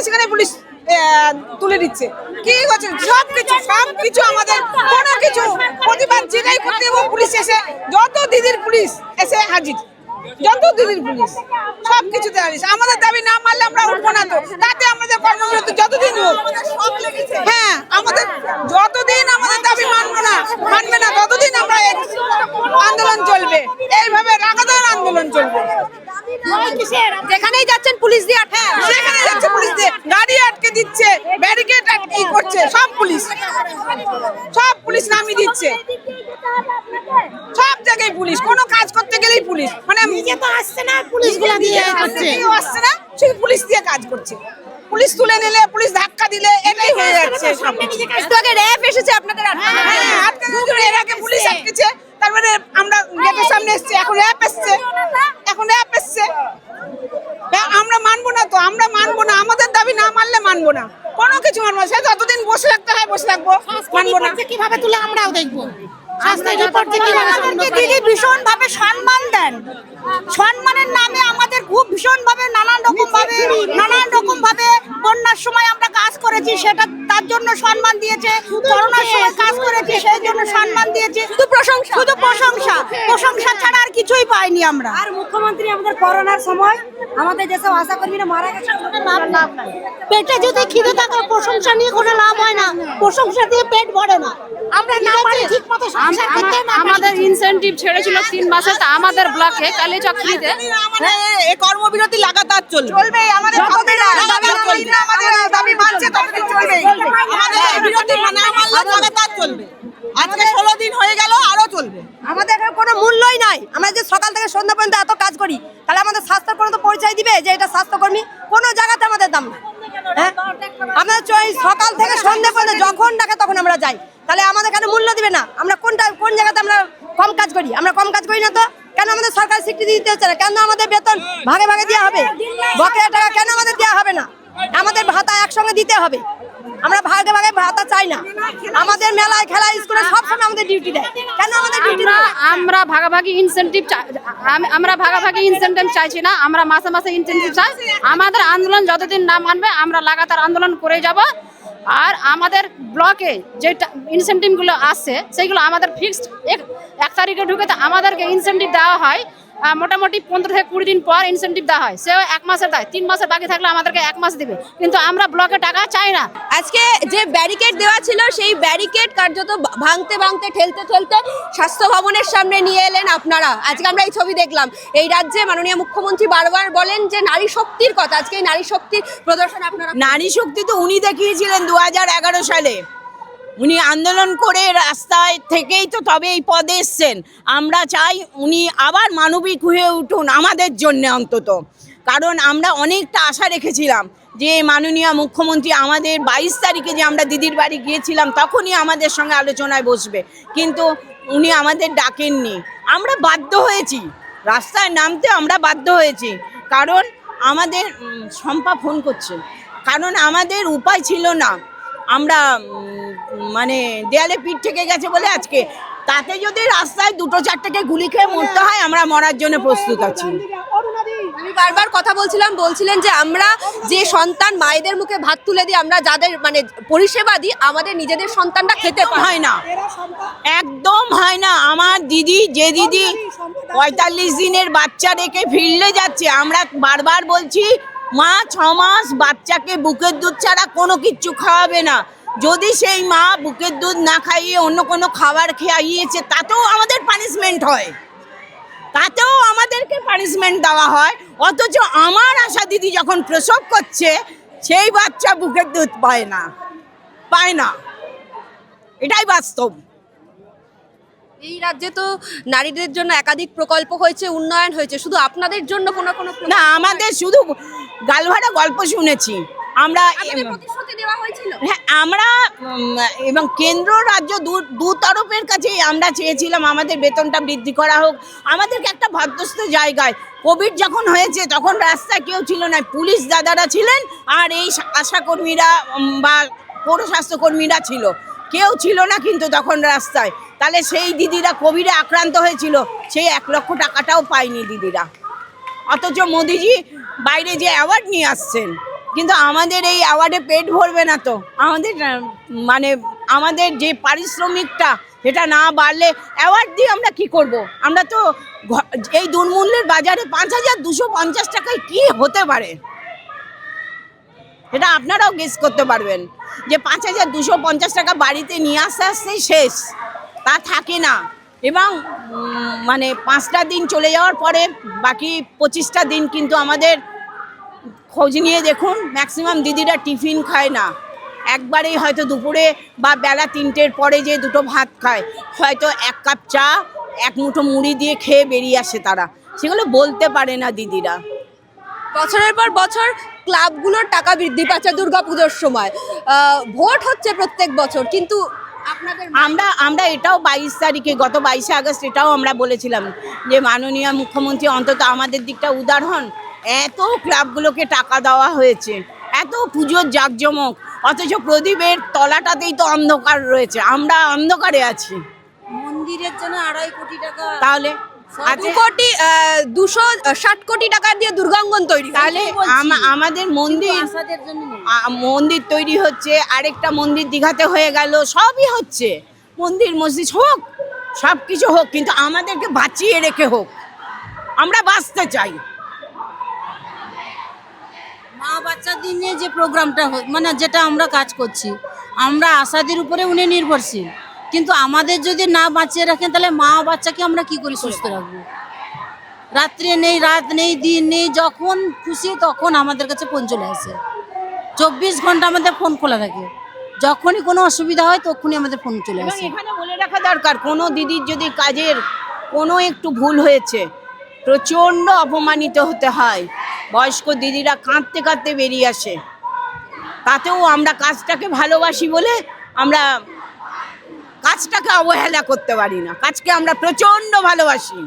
যাচ্ছে সেখানে পুলিশ তুলে দিচ্ছে। কি করছে সব কিছু সব কিছু আমাদের কোনো কিছু প্রতিবাদ যেটাই করতে এবং পুলিশ এসে যত দিদির পুলিশ এসে হাজির যত দিদির পুলিশ সব কিছুতে হাজির। আমাদের দাবি না মানলে আমরা উঠবো না তো। তাতে আমাদের কর্মবিরতি যতদিন হোক হ্যাঁ আমাদের যতদিন আমাদের দাবি মানবো না মানবে না ততদিন আমরা আন্দোলন চলবে। এইভাবে লাগাতার আন্দোলন চলবে। যেখানেই যাচ্ছেন পুলিশ দিয়ে সেখানে যাচ্ছে পুলিশ দিয়ে গাড়ি আটকে দিচ্ছে ব্যারিকেড আটকে করছে? সব পুলিশ। সব পুলিশ নামিয়ে দিচ্ছে। সব জায়গায় পুলিশ। কোনো কাজ করতে গেলেই পুলিশ। মানে নিজে তো আসছে না পুলিশগুলা দিয়ে আসছে না। শুধু পুলিশ দিয়ে কাজ করছে। পুলিশ তুলে নিলে পুলিশ ধাক্কা দিলে এটাই হয়ে যাচ্ছে। আগে র্যাব এসেছে আপনাদের হ্যাঁ দিয়েছিল, এর আগে পুলিশ আটকেছে। তারপরে আমরা গেটের সামনে এসছে এখন অ্যাপ এসছে এখন অ্যাপ এসছে হ্যাঁ, আমরা মানবো না তো আমরা মানবো না আমাদের দাবি না মানলে মানবো না। কোনো কিছু মানবো সে যতদিন বসে থাকতে হয় বসে থাকব। মানবো না। কীভাবে তুলে আমরাও দেখব? স্বাস্থ্য রিপোর্ট কীভাবে আমাদেরকে দিদি ভীষণ ভাবে সম্মান দেন। সম্মানের নামে আমাদের খুব ভীষণ ভাবে নানান রকম ভাবে নানান রকম ভাবে বন্যার সময় আমরা কাজ করেছি। সেটা তার জন্য সম্মান দিয়েছে। করোনার সময় কাজ করেছি সেই জন্য সম্মান দিয়েছে। শুধু প্রশংসা। শুধু প্রশংসা। প্রশংসা ছাড়া আর কিছুই পাইনি আমরা। আর মুখ্যমন্ত্রী আমাদের করোনার সময় আমাদের যেসব আশা কর্মীরা মারা গেছে। ওদের লাভ লাভ পেটে যদি খিদে থাকে প্রশংসা নিয়ে কোনো লাভ হয় না। প্রশংসা দিয়ে পেট ভরে না। আমরা না পারি ঠিক মতো সংসার করতে না পারি। আমাদের ইনসেনটিভ ছেড়েছিল তিন মাসে তা আমাদের ব্লকে কালীচক্রিতে। এই কর্মবিরতি লাগাতার চলবে। চলবে আমাদের যতদিন লাগাতার চলবে আমাদের দাবি মানছে ততদিন চলবে। আমাদের বিরতি না লাগাতার চলবে। আজকে ষোলো দিন হয়ে গেল আরও চলবে। আমাদের কোনো মূল্যই নাই। আমরা যে সকাল থেকে সন্ধ্যা পর্যন্ত এত কাজ করি তাহলে আমাদের স্বাস্থ্যের কোনো তো পরিচয় দিবে যে এটা স্বাস্থ্যকর্মী, কোনো জায়গাতে আমাদের দাম না হ্যাঁ? আমরা সকাল থেকে সন্ধ্যা পর্যন্ত যখন ডাকে তখন আমরা যাই। তাহলে আমাদের কেন মূল্য দিবে না। আমরা কোনটা, কোন জায়গাতে আমরা কম কাজ করি? আমরা কম কাজ করি না তো? কেন আমাদের সরকার স্বীকৃতি দিতে হচ্ছে না? কেন আমাদের বেতন ভাগে ভাগে দেওয়া হবে? বকেয়া টাকা কেন আমাদের দেওয়া হবে না? আমাদের ভাতা একসঙ্গে দিতে হবে। আমরা ভাগে ভাগে ভাতা চাই না। আমাদের মেলায় খেলা স্কুলে সবসময় আমাদের ডিউটি দেয়। কেন আমাদের ডিউটি আমরা আমরা ভাগাভাগি ইনসেনটিভ আমরা ভাগাভাগি ইনসেনটিভ চাইছি না। আমরা মাসে মাসে ইনসেনটিভ চাই। আমাদের আন্দোলন যতদিন না মানবে আমরা লাগাতার আন্দোলন করে যাব। আর আমাদের ব্লকে যে ইনসেন্টিভগুলো আসছে সেইগুলো আমাদের ফিক্সড এক তারিখে ঢুকে তো আমাদেরকে ইনসেন্টিভ দেওয়া হয়। মোটামুটি পনেরো থেকে কুড়ি দিন পর ইনসেন্টিভ দেওয়া হয়। সেও এক মাসের দেয়। তিন মাসের বাকি থাকলে আমাদেরকে এক মাস দিবে। কিন্তু আমরা ব্লকে টাকা চাই না। আজকে যে ব্যারিকেড দেওয়া ছিল সেই ব্যারিকেড কার্যত ভাঙতে ভাঙতে ঠেলতে ঠেলতে স্বাস্থ্য ভবনের সামনে নিয়ে এলেন আপনারা। আজকে আমরা এই ছবি দেখলাম। এই রাজ্যে মাননীয় মুখ্যমন্ত্রী বারবার বলেন যে নারী শক্তির কথা। আজকে এই নারী শক্তির প্রদর্শন আপনারা নারী শক্তি তো উনি দেখিয়েছিলেন দু হাজার এগারো সালে। উনি আন্দোলন করে রাস্তায় থেকেই তো তবে এই পদে এসছেন। আমরা চাই উনি আবার মানবিক হয়ে উঠুন আমাদের জন্য অন্তত। কারণ আমরা অনেকটা আশা রেখেছিলাম যে মাননীয় মুখ্যমন্ত্রী আমাদের বাইশ তারিখে যে আমরা দিদির বাড়ি গিয়েছিলাম তখনই আমাদের সঙ্গে আলোচনায় বসবে। কিন্তু উনি আমাদের ডাকেননি। আমরা বাধ্য হয়েছি। রাস্তায় নামতে আমরা বাধ্য হয়েছি। কারণ আমাদের শম্পা ফোন করছে। কারণ আমাদের উপায় ছিল না। আমরা মানে দেয়ালে পিঠ থেকে গেছে বলে আজকে। তাতে যদি রাস্তায় দুটো চারটেকে গুলি খেয়ে মরতে হয় আমরা মরার জন্য প্রস্তুত আছি। আমি বারবার কথা বলছিলাম বলছিলেন যে আমরা যে সন্তান মায়েদের মুখে ভাত তুলে দিই আমরা যাদের মানে পরিষেবা দিই আমাদের নিজেদের সন্তানটা খেতে হয় না। একদম হয় না। আমার দিদি যে দিদি পঁয়তাল্লিশ দিনের বাচ্চা রেখে ফিরলে যাচ্ছে আমরা বারবার বলছি মা ছ মাস বাচ্চাকে বুকের দুধ ছাড়া কোনো কিচ্ছু খাওয়াবে না। যদি সেই মা বুকের দুধ না খাইয়ে অন্য কোনো খাবার খাইয়েছে, তাতেও আমাদের পানিশমেন্ট হয়। তাতেও আমাদেরকে পানিশমেন্ট দেওয়া হয়। অথচ আমার আশা দিদি যখন প্রসব করছে, সেই বাচ্চা বুকের দুধ পায় না। পায় না। এটাই বাস্তব। এই রাজ্যে তো নারীদের জন্য একাধিক প্রকল্প হয়েছে উন্নয়ন হয়েছে। শুধু আপনাদের জন্য কোনো কোনো না আমাদের শুধু গালভাড়া গল্প শুনেছি। আমরা হ্যাঁ আমরা এবং কেন্দ্র রাজ্য দু তরফের কাছেই আমরা চেয়েছিলাম আমাদের বেতনটা বৃদ্ধি করা হোক। আমাদেরকে একটা ভদ্রস্থ জায়গায় কোভিড যখন হয়েছে তখন রাস্তায় কেউ ছিল না পুলিশ দাদারা ছিলেন আর এই আশাকর্মীরা বা পৌর স্বাস্থ্যকর্মীরা ছিল। কেউ ছিল না কিন্তু তখন রাস্তায়। তাহলে সেই দিদিরা কোভিডে আক্রান্ত হয়েছিল, সেই এক লক্ষ টাকাটাও পায়নি দিদিরা। অথচ মোদিজি বাইরে যে অ্যাওয়ার্ড নিয়ে আসছেন, কিন্তু আমাদের এই অ্যাওয়ার্ডে পেট ভরবে না তো। আমাদের মানে আমাদের যে পারিশ্রমিকটা, সেটা না বাড়লে অ্যাওয়ার্ড দিয়ে আমরা কি করব? আমরা তো এই দুর্মূল্যের বাজারে পাঁচ হাজার দুশো পঞ্চাশ টাকায় কি হতে পারে? এটা আপনারাও গেস করতে পারবেন। যে পাঁচ হাজার দুশো পঞ্চাশ টাকা বাড়িতে নিয়ে আসতে আসতেই শেষ। তা থাকে না। এবং মানে পাঁচটা দিন চলে যাওয়ার পরে বাকি পঁচিশটা দিন কিন্তু আমাদের খোঁজ নিয়ে দেখুন ম্যাক্সিমাম দিদিরা টিফিন খায় না। একবারেই হয়তো দুপুরে বা বেলা তিনটের পরে যে দুটো ভাত খায়, হয়তো এক কাপ চা, এক মুঠো মুড়ি দিয়ে খেয়ে বেরিয়ে আসে তারা। সেগুলো বলতে পারে না দিদিরা। বছরের পর বছর ক্লাবগুলোর টাকা বৃদ্ধি পাচ্ছে দুর্গাপুজোর সময়। ভোট হচ্ছে প্রত্যেক বছর কিন্তু আমরা আমরা এটাও বাইশ তারিখে গত বাইশে আগস্ট এটাও আমরা বলেছিলাম যে মাননীয় মুখ্যমন্ত্রী অন্তত আমাদের দিকটা উদার হন। এত ক্লাবগুলোকে টাকা দেওয়া হয়েছে এত পুজোর জাঁকজমক অথচ প্রদীপের তলাটাতেই তো অন্ধকার রয়েছে। আমরা অন্ধকারে আছি। মন্দিরের জন্য আড়াই কোটি টাকা তাহলে দু আচ্ছা, কোটি দুশো ষাট কোটি টাকা দিয়ে দুর্গাঙ্গন তৈরি তাহলে আমাদের মন্দির মন্দির তৈরি হচ্ছে আরেকটা মন্দির দীঘাতে হয়ে গেল সবই হচ্ছে। মন্দির মসজিদ হোক সব কিছু হোক কিন্তু আমাদেরকে বাঁচিয়ে রেখে হোক। আমরা বাঁচতে চাই। মা বাচ্চাদের নিয়ে যে প্রোগ্রামটা মানে যেটা আমরা কাজ করছি আমরা আশাদের উপরে উনি নির্ভরশীল। কিন্তু আমাদের যদি না বাঁচিয়ে রাখেন তাহলে মা বাচ্চাকে আমরা কি করে সুস্থ রাখব? রাত্রে নেই রাত নেই দিন নেই যখন খুশি তখন আমাদের কাছে ফোন চলে আসে। চব্বিশ ঘণ্টা আমাদের ফোন খোলা থাকে। যখনই কোনো অসুবিধা হয় তখনই আমাদের ফোন চলে আসে। এখানে বলে রাখা দরকার কোনো দিদির যদি কাজের কোনো একটু ভুল হয়েছে প্রচণ্ড অপমানিত হতে হয়। বয়স্ক দিদিরা কাঁদতে কাঁদতে বেরিয়ে আসে। তাতেও আমরা কাজটাকে ভালোবাসি বলে আমরা কাজটাকে অবহেলা করতে পারি না। কাজকে আমরা প্রচণ্ড ভালোবাসি।